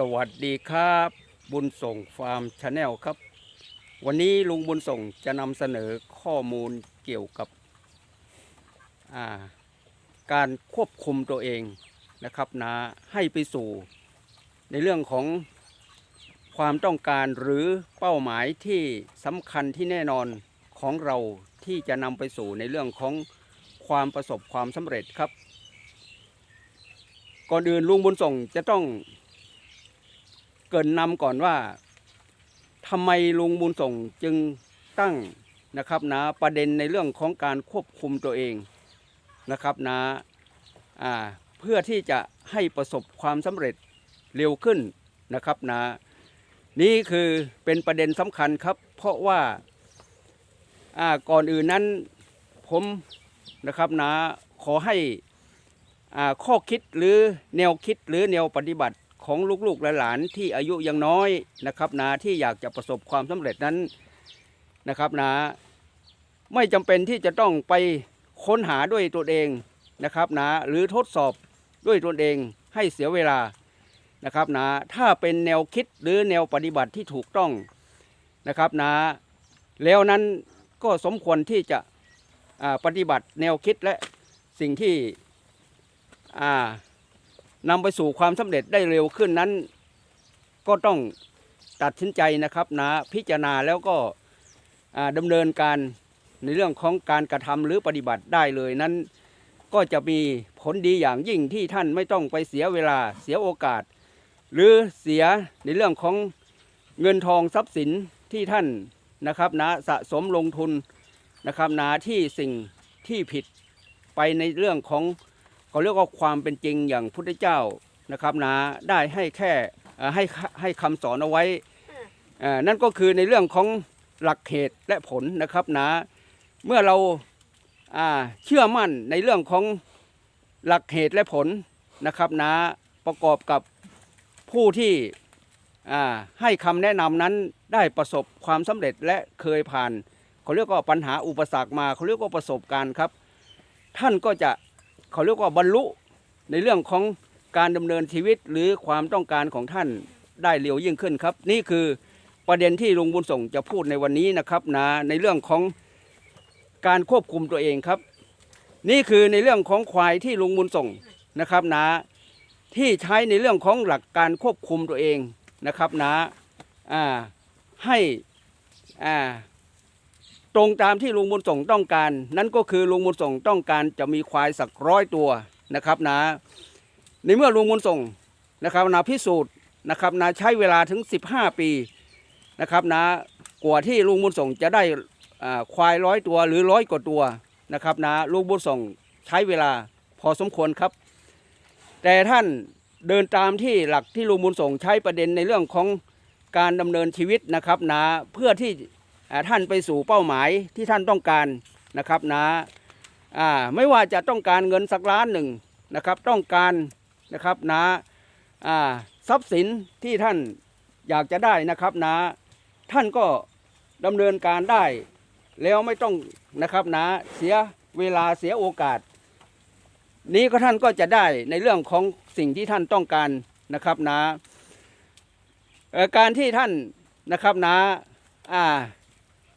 สวัสดีครับ บุญส่งฟาร์มชาแนลครับ วันนี้ลุงบุญส่งจะนำเสนอข้อมูลเกี่ยวกับาการควบคุมตัวเองนะครับนะให้ไปสู่ ในเรื่องของความต้องการหรือเป้าหมายที่สำคัญที่แน่นอนของเราที่จะนำไปสู่ในเรื่องของความประสบความสำเร็จครับ ก่อนอื่นลุงบุญส่งจะต้อง เกินนำก่อนว่าทำไมลุงบุญส่งจึงตั้งนะครับนะประเด็นในเรื่องของการควบคุมตัวเองนะครับนะอ่าเพื่อที่จะให้ประสบความสำเร็จเร็วขึ้นนะครับนะนี่คือเป็นประเด็นสำคัญครับ เพราะว่าอ่าก่อนอื่นนั้นผมนะครับนะขอให้อ่าข้อคิดหรือแนวคิดหรือแนวปฏิบัติ ของลูกๆหลานๆที่อายุยังน้อยนะครับนะที่อยากจะประสบความสำเร็จนั้นนะครับนะไม่จำเป็นที่จะต้องไปค้นหาด้วยตัวเองนะครับนะหรือทดสอบด้วยตนเองให้เสียเวลานะครับนะถ้าเป็นแนวคิดหรือแนวปฏิบัติที่ถูกต้องนะครับนะแล้วนั้นก็สมควรที่จะปฏิบัติแนวคิดและสิ่งที่อ่า นำไปสู่ความสำเร็จได้เร็วขึ้นนั้น ก็ต้องตัดสินใจนะครับนะพิจารณาแล้วก็ดำเนินการในเรื่องของการกระทำหรือปฏิบัติได้เลยนั้น ก็จะมีผลดีอย่างยิ่งที่ท่านไม่ต้องไปเสียเวลาเสียโอกาส หรือเสียในเรื่องของเงินทองทรัพย์สินที่ท่านนะครับนะสะสมลงทุนนะครับนะที่สิ่งที่ผิดไปในเรื่องของ เขาเรียกว่าความเป็นจริงอย่างพุทธเจ้านะครับนะได้ให้แค่เอ่อให้ให้คำสอนเอาไว้เอ่อนั่นก็คือในเรื่องของหลักเหตุและผลนะครับนะเมื่อเราอ่าเชื่อมั่นในเรื่องของหลักเหตุและผลนะครับนะประกอบกับผู้ที่อ่าให้คำแนะนำนั้นได้ประสบความสำเร็จและเคยผ่านเขาเรียกว่าปัญหาอุปสรรคมาเขาเรียกว่าประสบการณ์ครับ ท่านก็จะ เขาเรียกว่าบรรลุในเรื่องของการดำเนินชีวิตหรือความต้องการของท่านได้เร็วยิ่งขึ้นครับ นี่คือประเด็นที่ลุงบุญส่งจะพูดในวันนี้นะครับนะในเรื่องของการควบคุมตัวเองครับ นี่คือในเรื่องของควายที่ลุงบุญส่งนะครับนะที่ใช้ในเรื่องของหลักการควบคุมตัวเองนะครับนะอ่าให้อ่า ตรงตามที่ลุงบุญส่งต้องการ นั่นก็คือลุงบุญส่งต้องการจะมีควายสักร้อยตัวนะครับนะ ในเมื่อลุงบุญส่งนะครับนะพิสูจน์นะครับนะใช้เวลาถึง 15 ปีนะครับนะกว่าที่ลุงบุญส่งจะได้ควายร้อยตัวหรือร้อยกว่าตัวนะครับนะลุงบุญส่งใช้เวลาพอสมควรครับ แต่ท่านเดินตามที่หลักที่ลุงบุญส่งใช้ประเด็นในเรื่องของการดำเนินชีวิตนะครับนะเพื่อที่ ท่านไปสู่เป้าหมายที่ท่านต้องการนะครับนะอ่าไม่ว่าจะต้องการเงินสักล้านหนึ่งนะครับต้องการนะครับนะอ่าทรัพย์สินที่ท่านอยากจะได้นะครับนะท่านก็ดำเนินการได้ แล้วไม่ต้องนะครับนะเสียเวลาเสียโอกาส นี้ก็ท่านก็จะได้ในเรื่องของสิ่งที่ท่านต้องการนะครับนะการที่ท่านนะครับนะอ่า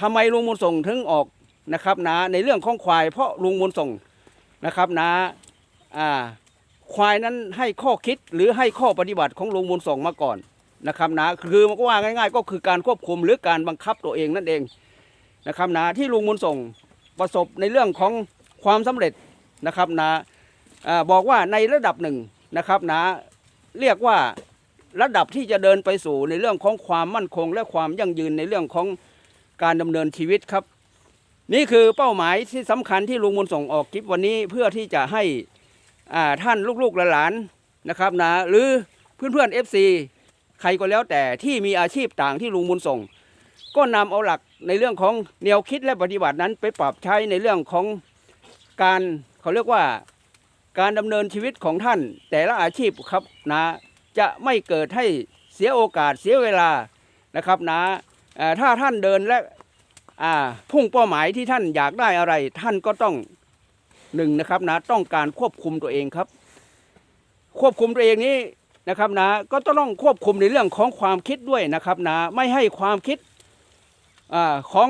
ทำไมลุงบุญส่งถึงออกนะครับนะในเรื่องของควาย เพราะลุงบุญส่งนะครับนะอ่าควายนั้นให้ข้อคิดหรือให้ข้อปฏิบัติของลุงบุญส่งมาก่อนนะครับนะคือมันก็ว่าง่าย ๆ ก็คือการควบคุมหรือการบังคับตัวเองนั่นเองนะครับนะที่ลุงบุญส่งประสบในเรื่องของความสำเร็จนะครับนะอ่าบอกว่าในระดับหนึ่งนะครับนะเรียกว่าระดับที่จะเดินไปสู่ในเรื่องของความมั่นคงและความยั่งยืนในเรื่องของ การดำเนินชีวิตครับ นี่คือเป้าหมายที่สำคัญที่ลุงบุญส่งออกคลิปวันนี้เพื่อที่จะให้ท่านลูกๆหลานๆนะครับนะหรือเพื่อนๆ FC ใครก็แล้วแต่ที่มีอาชีพต่างที่ลุงบุญส่ง ก็นำเอาหลักในเรื่องของแนวคิดและปฏิบัตินั้นไปปรับใช้ในเรื่องของการเขาเรียกว่าการดำเนินชีวิตของท่าน แต่ละอาชีพครับนะจะไม่เกิดให้เสียโอกาสเสียเวลานะครับนะ ถ้าท่านเดินและพุ่งเป้าหมายที่ท่านอยากได้อะไร ท่านก็ต้องหนึ่งนะครับนะต้องการควบคุมตัวเองครับ ควบคุมตัวเองนี้นะครับนะก็ต้องควบคุมในเรื่องของความคิดด้วยนะครับนะไม่ให้ความคิดอของ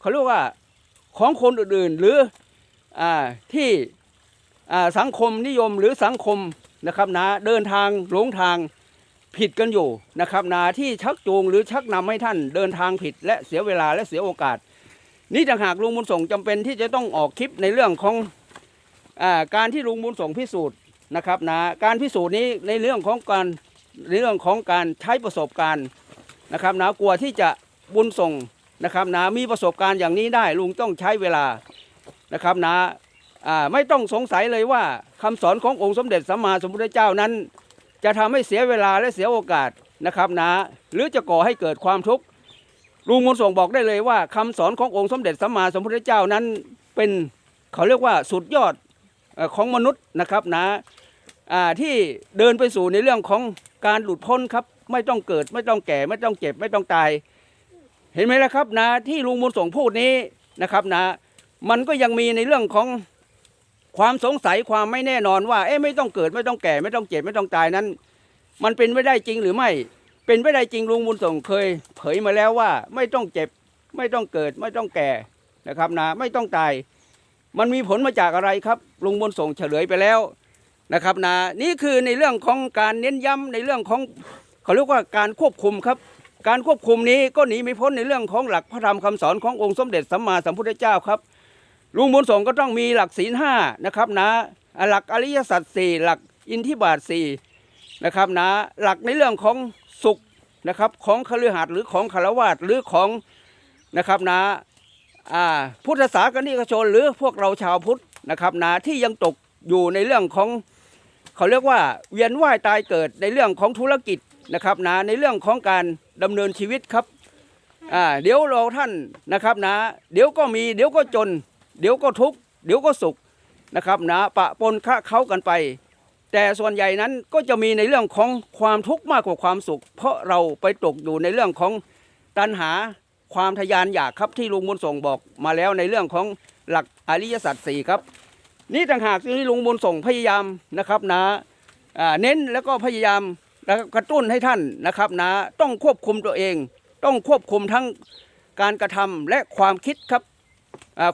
เขาเรียกว่าของคนอื่นๆหรืออที่สังคมนิยมหรือสังคมนะครับนะเดินทางหลงทาง ผิดกันอยู่นะครับนะที่ชักจูงหรือชักนำให้ท่านเดินทางผิด และเสียเวลาและเสียโอกาส นี่ต่างหากลุงบุญส่งจำเป็นที่จะต้องออกคลิปในเรื่องของอการที่ลุงบุญส่งพิสูจน์นะครับนะการพิสูจน์นี้ในเรื่องของการในเรื่องของการใช้ประสบการณ์นะครับนะกลัวที่จะบุญส่งนะครับนะมีประสบการณ์อย่างนี้ได้ลุงต้องใช้เวลานะครับนะอ่าไม่ต้องสงสัยเลยว่าคำสอนขององค์สมเด็จสัมมาสัมพุทธเจ้านั้น จะทำให้เสียเวลาและเสียโอกาสนะครับนะ หรือจะก่อให้เกิดความทุกข์ลุงมนส่งบอกได้เลยว่าคำสอนขององค์สมเด็จสัมมาสัมพุทธเจ้านั้นเป็นเขาเรียกว่าสุดยอดของมนุษย์นะครับนะอ่าที่เดินไปสู่ในเรื่องของการหลุดพ้นครับไม่ต้องเกิดไม่ต้องแก่ ไม่ต้องเจ็บไม่ต้องตาย เห็นไหมล่ะครับนะที่ลุงมนส่งพูดนี้นะครับนะ มันก็ยังมีในเรื่องของ ความสงสัยความไม่แน่นอนว่า เอ๊ะไม่ต้องเกิดไม่ต้องแก่ไม่ต้องเจ็บไม่ต้องตายนั้น มันเป็นไม่ได้จริงหรือไม่ เป็นไปได้จริงลุงบุญส่งเคย เผยมาแล้วว่า ไม่ต้องเจ็บ ไม่ต้องเกิด ไม่ต้องแก่นะครับนะไม่ต้องตาย มันมีผลมาจากอะไรครับ ลุงบุญส่งเฉลยไปแล้วนะครับนะนี่คือในเรื่องของการเน้นย้ำในเรื่องของเขาเรียกว่าการควบคุมครับ การควบคุมนี้ก็หนีไม่พ้นในเรื่องของหลักพระธรรมคำสอนขององค์สมเด็จสัมมาสัมพุทธเจ้าครับ ลุงบุญส่งก็ต้องมีหลักศีลห้านะครับนะหลักอริยสัจสี่หลักอินทิบาทสี่นะครับนะหลักในเรื่องของสุขนะครับของคฤหัสถ์หรือของคารวาสหรือของนะครับนะอ่าพุทธศาสนิกชนหรือพวกเราชาวพุทธนะครับนะที่ยังตกอยู่ในเรื่องของเขาเรียกว่าเวียนว่ายตายเกิดในเรื่องของธุรกิจนะครับนะในเรื่องของการดำเนินชีวิตครับเดี๋ยวเราท่านนะครับนะเดี๋ยวก็มีเดี๋ยวก็จน เดี๋ยวก็ทุกข์เดี๋ยวก็สุขนะครับนะปะปนคะเข้ากันไป แต่ส่วนใหญ่นั้นก็จะมีในเรื่องของความทุกข์มากกว่าความสุข เพราะเราไปตกอยู่ในเรื่องของตัณหาความทยานอยากครับที่ลุงบุญส่งบอกมาแล้วในเรื่องของหลักอริยสัจสี่ครับ นี่ต่างหากที่ลุงบุญส่งพยายามนะครับนะอ่าเน้นแล้วก็พยายามนะครับกระตุ้นให้ท่านนะครับนะต้องควบคุมตัวเอง ต้องควบคุมทั้งการกระทำและความคิดครับ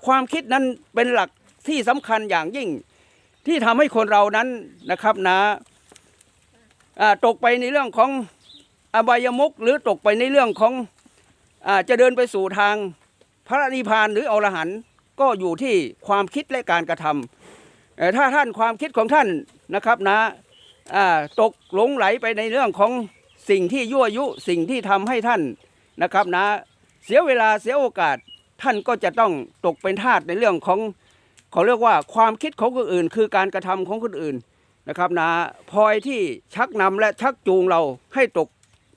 ความคิดนั้นเป็นหลักที่สำคัญอย่างยิ่งที่ทำให้คนเรานั้นนะครับนะอ่าตกไปในเรื่องของอบายมุกหรือตกไปในเรื่องของอจะเดินไปสู่ทางพระนิพพานหรืออรหันต์ก็อยู่ที่ความคิดและการกระทำถ้าท่านความคิดของท่านนะครับนะอ่าตกหลงไหลไปในเรื่องของสิ่งที่ยั่วยุสิ่งที่ทำให้ท่านนะครับนะเสียเวลาเสียโอกาส ท่านก็จะต้องตกเป็นทาสในเรื่องของเขาเรียกว่าความคิดของคนอื่น คือการกระทำของคนอื่นนะครับนะพลอยที่ชักนำและชักจูงเราให้ตก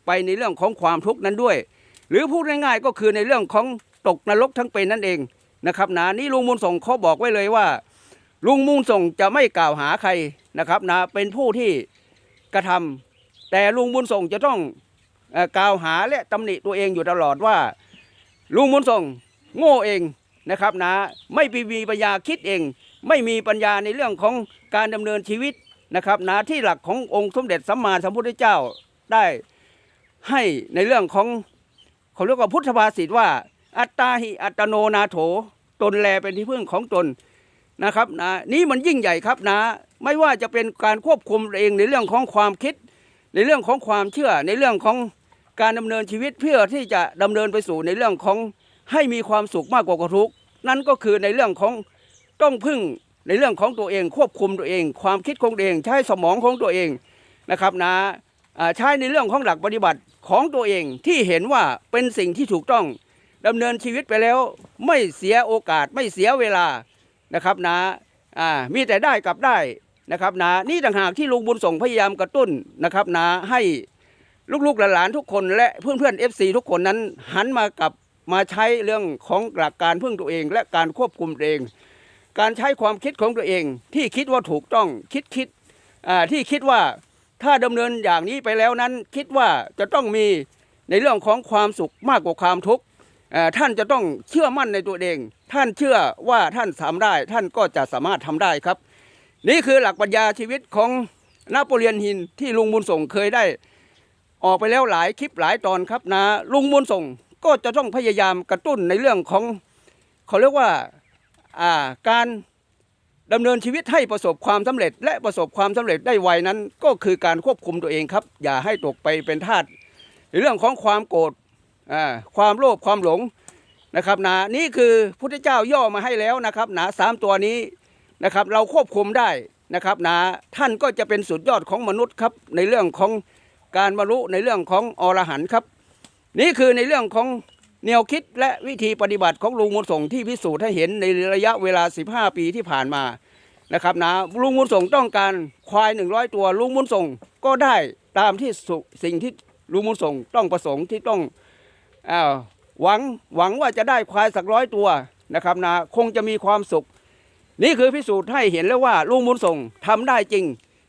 ไปในเรื่องของความทุกข์นั้นด้วย หรือพูดง่ายๆก็คือในเรื่องของตกนรกทั้งเป็นนั่นเองนะครับนะนี่ลุงมูลส่งเขาบอกไว้เลยว่า ลุงมูลส่งจะไม่กล่าวหาใครนะครับนะเป็นผู้ที่กระทำแต่ลุงบุญส่งจะต้องกล่าวหาและตำหนิตัวเองอยู่ตลอดว่า ลุงบุญส่ง โง่เองนะครับนะไม่มีปัญญาคิดเอง ไม่มีปัญญาในเรื่องของการดำเนินชีวิตนะครับนะที่หลักขององค์สมเด็จสัมมาสัมพุทธเจ้าได้ให้ในเรื่องของเขาเรียกว่าพุทธภาษิตว่า อัตตาหิอัตโนนาโถตนแลเป็นที่พึ่งของตนนะครับนะนี่มันยิ่งใหญ่ครับนะ ไม่ว่าจะเป็นการควบคุมเองในเรื่องของความคิด ในเรื่องของความเชื่อในเรื่องของการดำเนินชีวิตเพื่อที่จะดำเนินไปสู่ในเรื่องของ ให้มีความสุขมากกว่าทุกข์นั่นก็คือในเรื่องของต้องพึ่งในเรื่องของตัวเอง ควบคุมตัวเอง ความคิดของตัวเอง ใช้สมองของตัวเองนะครับนะอ่าใช้ในเรื่องของหลักปฏิบัติของตัวเองที่เห็นว่าเป็นสิ่งที่ถูกต้องดำเนินชีวิตไปแล้วไม่เสียโอกาสไม่เสียเวลานะครับนะอ่ามีแต่ได้กับได้นะครับนะนี่ต่างหากที่ลุงบุญส่งพยายามกระตุ้นนะครับนะให้ลูกๆหลานๆทุกคนและเพื่อนๆ FC ทุกคนนั้นหันมากับ มาใช้เรื่องของหลักการพึ่งตัวเอง และการควบคุมตัวเอง การใช้ความคิดของตัวเอง ที่คิดว่าถูกต้องคิดคิดที่คิดว่าถ้าดำเนินอย่างนี้ไปแล้วนั้น คิดว่าจะต้องมีในเรื่องของความสุขมากกว่าความทุกข์ท่านจะต้องเชื่อมั่นในตัวเอง ท่านเชื่อว่าท่านทำได้ ท่านก็จะสามารถทำได้ครับ นี่คือหลักปัญญาชีวิตของนโปเลียนหินที่ลุงบุญส่งเคยได้ ออกไปแล้วหลายคลิปหลายตอนครับนะลุงบุญส่ง ก็จะต้องพยายามกระตุ้นในเรื่องของเขาเรียกว่าการดำเนินชีวิตให้ประสบความสำเร็จ และประสบความสำเร็จได้ไวนั้น ก็คือการควบคุมตัวเองครับ อย่าให้ตกไปเป็นทาสในเรื่องของความโกรธความโลภความหลงนะครับนะนี่คือพุทธเจ้าย่อมาให้แล้วนะครับนะสามตัวนี้นะครับเราควบคุมได้นะครับนะท่านก็จะเป็นสุดยอดของมนุษย์ครับในเรื่องของการบรรลุในเรื่องของอรหันต์ครับ นี่คือในเรื่องของแนวคิดและวิธีปฏิบัติของลุงมุนส่งที่พิสูจน์ให้เห็นในระยะเวลา 15 ปีที่ผ่านมานะครับนะลุงมุนส่งต้องการควาย 100 ตัวลุงมุนส่งก็ได้ตามที่ส,สิ่งที่ลุงมุนส่งต้องประสงค์ที่ต้องอ้าวหวังหวังว่าจะได้ควายสักร้อยตัวนะครับนะคงจะมีความสุข นี่คือพิสูจน์ให้เห็นแล้วว่าลุงมุนส่งทำได้จริง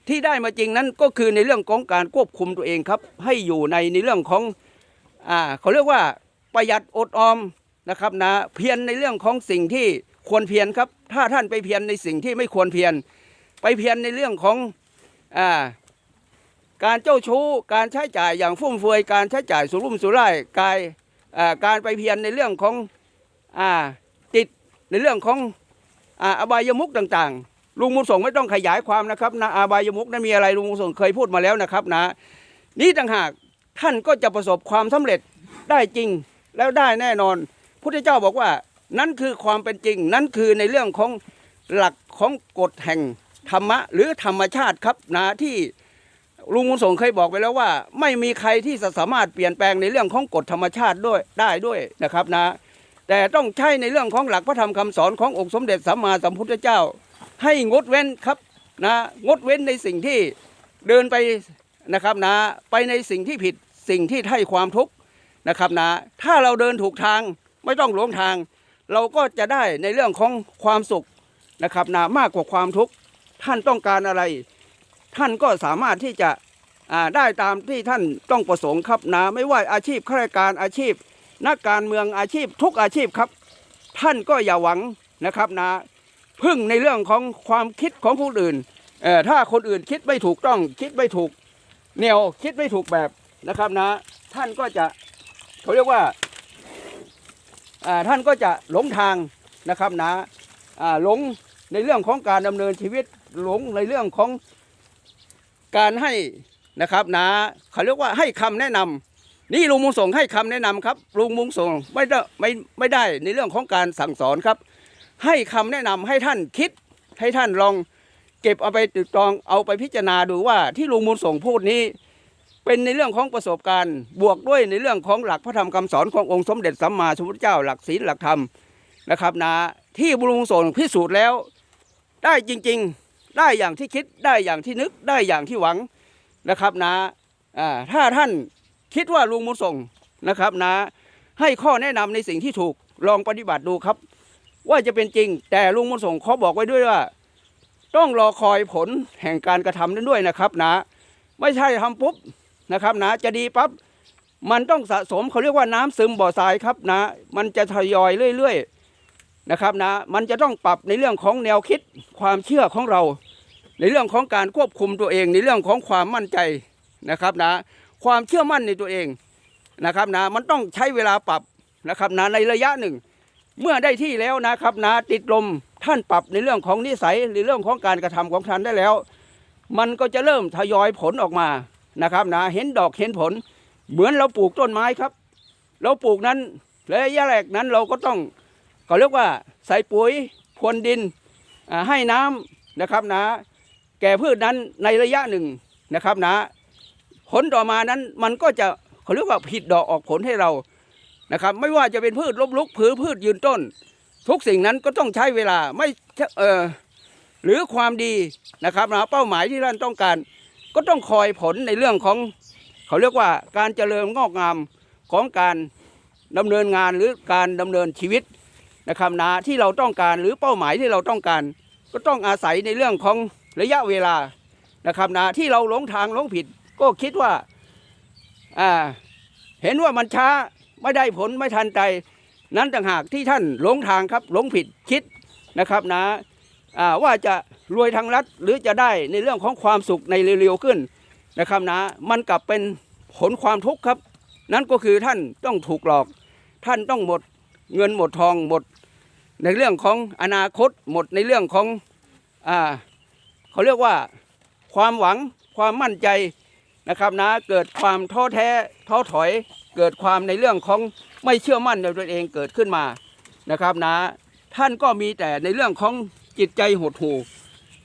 ที่ได้มาจริงนั้นก็คือในเรื่องของการควบคุมตัวเองครับ ให้อยู่ในในเรื่องของ อ่าเขาเรียกว่าประหยัดอดออมนะครับนะเพียรในเรื่องของสิ่งที่ควรเพียรครับ ถ้าท่านไปเพียรในสิ่งที่ไม่ควรเพียรไปเพียรในเรื่องของอ่าการเจ้าชู้การใช้จ่ายอย่างฟุ่มเฟือยการใช้จ่ายสุรุ่มสุร่ายกายการไปเพียรในเรื่องของอ่าติดในเรื่องของอ่าอบายมุกต่างๆ ลุงมุนส่งไม่ต้องขยายความนะครับนะอบายมุกนั้นมีอะไรลุงมุนส่งเคยพูดมาแล้วนะครับนะนี่ต่างหาก ท่านก็จะประสบความสำเร็จได้จริงแล้วได้แน่นอน พุทธเจ้าบอกว่า นั่นคือความเป็นจริง นั่นคือในเรื่องของหลักของกฎแห่งธรรมะ หรือธรรมชาติครับนะที่ลุงมุนส่งเคยบอกไปแล้วว่า ไม่มีใครที่สามารถเปลี่ยนแปลงในเรื่องของกฎธรรมชาติด้วยได้ด้วยนะครับนะ แต่ต้องใช้ในเรื่องของหลักพระธรรมคำสอนขององค์สมเด็จสัมมาสัมพุทธเจ้า ให้งดเว้นครับนะงดเว้นในสิ่งที่เดินไป นะครับนะไปในสิ่งที่ผิดสิ่งที่ให้ความทุกข์นะครับนะถ้าเราเดินถูกทางไม่ต้องหลงทาง เราก็จะได้ในเรื่องของความสุขนะครับนะมากกว่าความทุกข์ท่านต้องการอะไร ท่านก็สามารถที่จะได้ตามที่ท่านต้องประสงค์ครับนะไม่ว่าอาชีพข้าราชการอาชีพ นักการเมืองอาชีพทุกอาชีพครับ ท่านก็อย่าหวังนะครับนะพึ่งในเรื่องของความคิดของคนอื่นเอ่อถ้าคนอื่นคิดไม่ถูกต้องคิดไม่ถูก แนวคิดไม่ถูกแบบนะครับนะ ท่านก็จะเขาเรียกว่าท่านก็จะหลงทางนะครับนะอ่าหลงในเรื่องของการดำเนินชีวิตหลงในเรื่องของการให้นะครับนะเขาเรียกว่าให้คำแนะนำนี่ลุงมุงส่งให้คำแนะนำครับลุงมุงส่งไม่ได้ไม่ไม่ได้ในเรื่องของการสั่งสอนครับ ให้คำแนะนำให้ท่านคิดให้ท่านลอง เก็บเอาไปตรึกตองเอาไปพิจารณาดูว่าที่ลุงมูลส่งพูดนี้ เป็นในเรื่องของประสบการณ์ บวกด้วยในเรื่องของหลักพระธรรมคำสอนขององค์สมเด็จสัมมาสัมพุทธเจ้าหลักศีลหลักธรรมนะครับนะที่ลุงส่งพิสูจน์แล้ว ได้จริงๆได้อย่างที่คิดได้อย่างที่นึกได้อย่างที่หวังนะครับนะอ่าถ้าท่านคิดว่าลุงมูลส่งนะครับนะให้ข้อแนะนำในสิ่งที่ถูกลองปฏิบัติดูครับ ว่าจะเป็นจริง แต่ลุงมุนส่งเขาบอกไว้ด้วยว่า ต้องรอคอยผลแห่งการกระทำนั้นด้วยนะครับนะ ไม่ใช่ทำปุ๊บนะครับนะ จะดีปั๊บมันต้องสะสมเขาเรียกว่าน้ำซึมบ่อทรายครับนะ มันจะทยอยเรื่อยๆนะครับนะ มันจะต้องปรับในเรื่องของแนวคิดความเชื่อของเรา ในเรื่องของการควบคุมตัวเอง ในเรื่องของความมั่นใจนะครับนะ ความเชื่อมั่นในตัวเองนะครับนะ มันต้องใช้เวลาปรับนะครับนะในระยะหนึ่ง เมื่อได้ที่แล้วนะครับนะติดลม ท่านปรับในเรื่องของนิสัยหรือเรื่องของการกระทำของท่านได้แล้ว มันก็จะเริ่มทยอยผลออกมานะครับนะเห็นดอกเห็นผล เหมือนเราปลูกต้นไม้ครับ เราปลูกนั้นระยะแรกนั้นเราก็ต้องเขาเรียกว่าใส่ปุ๋ยพรวนดินให้น้ำนะครับนะ แก่พืชนั้นในระยะหนึ่งนะครับนะ ผลต่อมานั้นมันก็จะเขาเรียกว่าผิดดอกออกผลให้เรานะครับ ไม่ว่าจะเป็นพืชล้มลุกผือพืชยืนต้น ทุกสิ่งนั้นก็ต้องใช้เวลาไม่ใช่เออหรือความดีนะครับนะเป้าหมายที่ท่านต้องการ ก็ต้องคอยผลในเรื่องของเขาเรียกว่าการเจริญงอกงามของการดำเนินงานหรือการดำเนินชีวิตนะครับนะที่เราต้องการหรือเป้าหมายที่เราต้องการ ก็ต้องอาศัยในเรื่องของระยะเวลานะครับนะที่เราหลงทางหลงผิด ก็คิดว่าอ่าเห็นว่ามันช้าไม่ได้ผลไม่ทันใจ นั้นต่างหากที่ท่านหลงทางครับหลงผิดคิดนะครับนะอ่าว่าจะรวยทางรัฐหรือจะได้ในเรื่องของความสุขในเร็วๆขึ้นนะครับนะมันกลับเป็นผลความทุกข์ครับ นั่นก็คือท่านต้องถูกหลอก ท่านต้องหมดเงินหมดทองหมด ในเรื่องของอนาคตหมดในเรื่องของอ่าเขาเรียกว่าความหวังความมั่นใจนะครับนะเกิดความท้อแท้ท้อถอยเกิดความในเรื่องของ ไม่เชื่อมั่นในตัวเองเกิดขึ้นมานะครับนะ ท่านก็มีแต่ในเรื่องของจิตใจหดหู่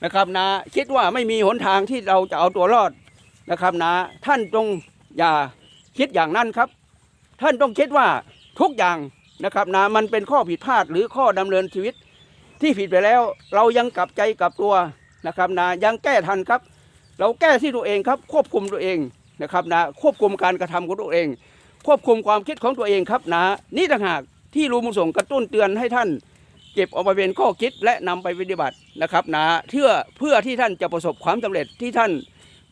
นะครับนะ คิดว่าไม่มีหนทางที่เราจะเอาตัวรอดนะครับนะ ท่านจงอย่าคิดอย่างนั้นครับ ท่านต้องคิดว่าทุกอย่างนะครับนะมันเป็นข้อผิดพลาดหรือข้อดำเนินชีวิต ที่ผิดไปแล้วเรายังกลับใจกลับตัวนะครับนะยังแก้ทันครับ เราแก้ที่ตัวเองครับควบคุมตัวเองนะครับนะควบคุมการกระทำของตัวเอง ควบคุมความคิดของตัวเองครับนะ นี่ต่างหากที่รูมุส่งกระตุ้นเตือนให้ท่านเก็บเอาไปเป็นข้อคิดและนำไปปฏิบัตินะครับนะเพื่อเพื่อที่ท่านจะประสบความสำเร็จที่ท่าน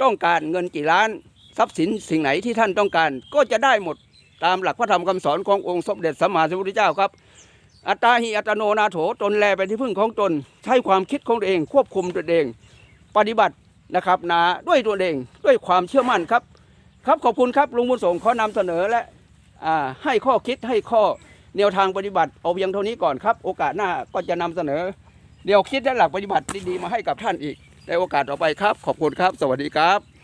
ต้องการเงินกี่ล้านทรัพย์สินสิ่งไหนที่ท่านต้องการ ก็จะได้หมดตามหลักพระธรรมคำสอนขององค์สมเด็จสัมมาสัมพุทธเจ้าครับ อัตตาหิอัตโนนาโถตนแลเป็นที่พึ่งของตน ใช้ความคิดของตัวเอง ควบคุมตัวเอง ปฏิบัตินะครับนะด้วยตัวเองด้วยความเชื่อมั่นครับ ครับขอบคุณครับลุงบุญส่งขอนำเสนอและให้ข้อคิดให้ข้อแนวทางปฏิบัติเอาเพียงเท่านี้ก่อนครับ โอกาสหน้าก็จะนำเสนอเดี๋ยวคิดและหลักปฏิบัติดีๆมาให้กับท่านอีก ในโอกาสต่อไปครับ ขอบคุณครับ สวัสดีครับ